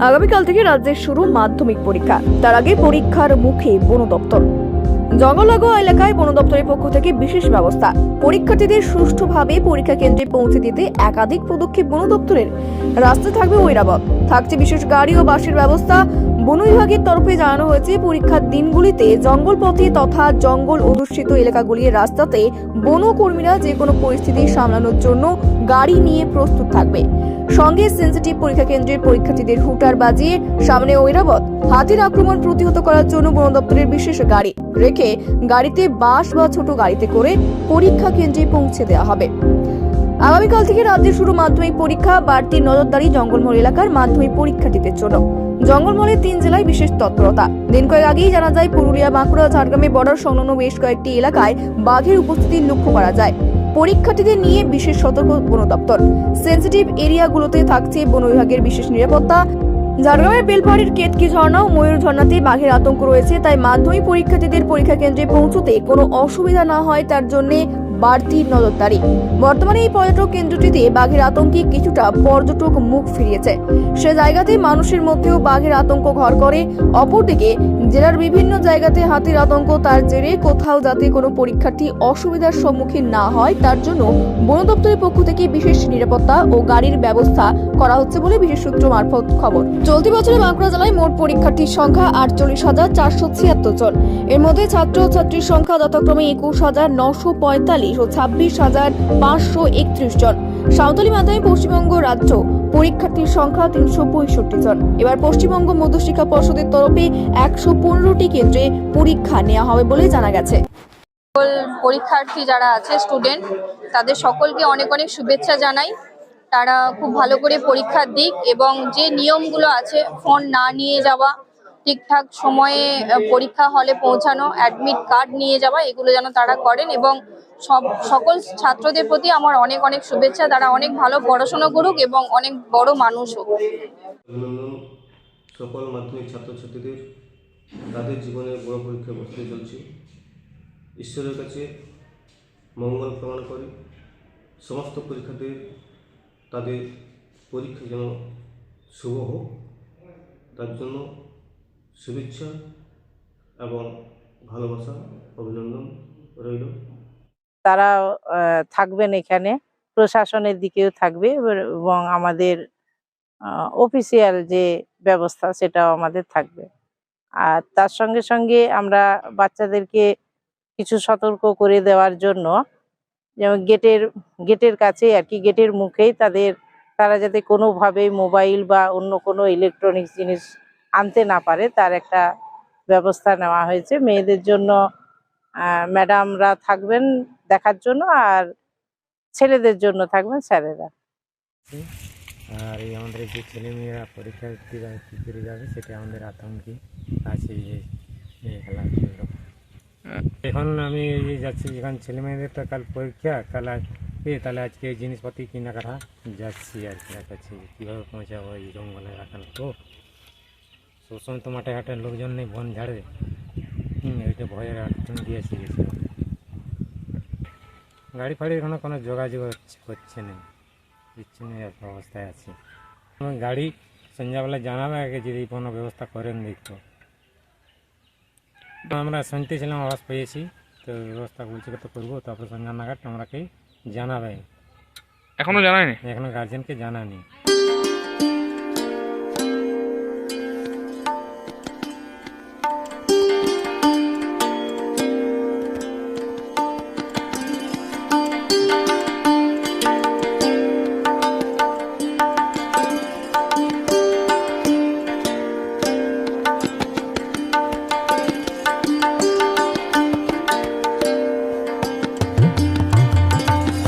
আগামীকাল থেকে রাজ্যের শুরু মাধ্যমিক পরীক্ষা। তার আগে পরীক্ষার মুখে বন দপ্তর। জঙ্গল লাগোয়া এলাকায় বন দপ্তরের পক্ষ থেকে বিশেষ ব্যবস্থা। পরীক্ষার্থীদের সুষ্ঠুভাবে পরীক্ষা কেন্দ্রে পৌঁছে দিতে একাধিক পদক্ষেপ বন দপ্তরের। রাস্তায় থাকবে ঐরাবত। থাকছে বিশেষ গাড়ি ও বাসের ব্যবস্থা। বন বিভাগের তরফে জানানো হয়েছে, পরীক্ষার দিনগুলিতে জঙ্গল পথে তথা জঙ্গল অধ্যুষিত এলাকাগুলির রাস্তাতে বনকর্মীরা যে কোনো পরিস্থিতি সামলানোর জন্য গাড়ি নিয়ে প্রস্তুত থাকবে। সঙ্গে সেন্সিটিভ পরীক্ষা কেন্দ্রের পরীক্ষার্থীদের হুটার বাজিয়ে সামনে ঐরাবত, হাতির আক্রমণ প্রতিহত করার জন্য বন দপ্তরের বিশেষ গাড়ি রেখে গাড়িতে বাস বা ছোট গাড়িতে করে পরীক্ষা কেন্দ্রে পৌঁছে দেওয়া হবে। আগামীকাল থেকে রাজ্যে শুরু মাধ্যমিক পরীক্ষা, বাড়তি নজরদারি জঙ্গলমহল এলাকার মাধ্যমিক পরীক্ষার্থীদের জন্য। জঙ্গলমহলের তিন জেলায় বিশেষ তৎপরতা। দিন কয়েক আগেই জানা যায়, পুরুলিয়া, বাঁকুড়া, ঝাড়গ্রামে বর্ডার সংলগ্ন বেশ কয়েকটি এলাকায় বাঘের উপস্থিতি লক্ষ্য করা যায়। পরীক্ষার্থীদের নিয়ে বিশেষ সতর্ক বন দপ্তর। সেন্সিটিভ এরিয়াগুলোতে থাকছে বন বিভাগের বিশেষ নিরাপত্তা। ঝাড়গ্রামের বেলপাহাড়ির কেতকি ঝর্ণা ও ময়ূর ঝর্ণাতে বাঘের আতঙ্ক রয়েছে, তাই মাধ্যমিক পরীক্ষার্থীদের পরীক্ষা কেন্দ্রে পৌঁছতে কোনো অসুবিধা না হয়, তার জন্য বাড়তি নজরদারি। বর্তমানে এই পর্যটক কেন্দ্রটিতে বাঘের আতঙ্কে কিছুটা পর্যটক মুখ ফিরিয়েছে। সে জায়গাতে মানুষের মধ্যেও বাঘের আতঙ্ক ঘর করে, অপরদিকে জেলার বিভিন্ন জায়গাতে হাতির আতঙ্ক, তার জেরে কোথাও যাতে কোনো পরীক্ষার্থী অসুবিধার সম্মুখীন না হয়, তার জন্য বন দপ্তরের পক্ষ থেকে বিশেষ নিরাপত্তা ও গাড়ির ব্যবস্থা করা হচ্ছে বলে বিশেষ সূত্র মারফত খবর। চলতি বছরে বাঁকুড়া জেলায় মোট পরীক্ষার্থীর সংখ্যা আটচল্লিশ হাজার চারশো ছিয়াত্তর জন। এর মধ্যে ছাত্র ছাত্রীর সংখ্যা যথাক্রমে একুশ হাজার নশো পঁয়তাল্লিশ ও ছাব্বিশ হাজার পাঁচশো একত্রিশ জন। সাঁওতালি মাধ্যমে পশ্চিমবঙ্গ রাজ্য পরীক্ষার্থীর সংখ্যা তিনশো পঁয়ষট্টি জন। এবার পশ্চিমবঙ্গ মধ্যশিক্ষা পর্ষদের তরফে একশো পনেরোটি কেন্দ্রে পরীক্ষা নেওয়া হবে বলে জানা গেছে। সকল পরীক্ষার্থী যারা আছে স্টুডেন্ট তাদের সকলকে অনেক অনেক শুভেচ্ছা জানাই। তারা খুব ভালো করে পরীক্ষা দিক এবং যে নিয়মগুলো আছে ফোন না নিয়ে যাওয়া ঠিকঠাক সময়ে পরীক্ষা হলে পৌঁছানো অ্যাডমিট কার্ড নিয়ে যাওয়া, এগুলো যেন তারা করেন এবং সব, সকল ছাত্রদের প্রতি আমার অনেক অনেক শুভেচ্ছা। তারা অনেক ভালো পড়াশোনা করুক এবং অনেক বড় মানুষ হোক। সকল মাধ্যমিক ছাত্রছাত্রীদের, তাদের জীবনের বড় পরীক্ষা বসতে চলছে। ঈশ্বরের কাছে মঙ্গল কামনা করি। সমস্ত পরীক্ষার্থীর তাদের পরীক্ষা যেন শুভ হোক। তার জন্য শুভেচ্ছা এবং ভালোবাসা, অভিনন্দন রইল। তারা থাকবেন এখানে, প্রশাসনের দিকেও থাকবে এবং আমাদের অফিসিয়াল যে ব্যবস্থা সেটাও আমাদের থাকবে। আর তার সঙ্গে সঙ্গে আমরা বাচ্চাদেরকে কিছু সতর্ক করে দেওয়ার জন্য, যেমন গেটের গেটের কাছে আর কি, গেটের মুখেই তাদের, তারা যাতে কোনোভাবেই মোবাইল বা অন্য কোনো ইলেকট্রনিক্স জিনিস আনতে না পারে, তার একটা ব্যবস্থা নেওয়া হয়েছে। মেয়েদের জন্য ম্যাডামরা থাকবেন দেখার জন্য আর ছেলেদের জন্য থাকবেন স্যারেরা। আর এই আমাদের যে ছেলেমেয়েরা পরীক্ষার্থীরা কী করে যাবে, সেটা আমাদের আতঙ্কে আছে যে এখন আমি এই যাচ্ছি, যেখানে ছেলেমেয়েদের তো কাল পরীক্ষা, কাল এ, তাহলে আজকে জিনিসপাতি কেনাকাটা যাচ্ছি আর কি, দেখাচ্ছি কীভাবে পৌঁছাবো এই জঙ্গলে রাখাল তো সবসময় তো মাঠে ঘাটে লোকজন নেই বন ঝাড়ে। হুম ওইটা ভয়ের এসে গেছে গাড়ি ফাড়ি এখনও কোনো যোগাযোগ করছে হচ্ছে না বিচ্ছিন্ন এক অবস্থায় আছে। আমার গাড়ি সন্ধ্যাবেলা জানাবে আগে যদি কোনো ব্যবস্থা করেন দেখতো আমরা শুনতেছিলাম আওয়াজ পেয়েছি তো ব্যবস্থা বলছি তো করব তারপর সন্ধ্যা নাগাদ আমরাকে জানাবে। এখনও জানায়নি? এখনও গার্জেনকে জানানি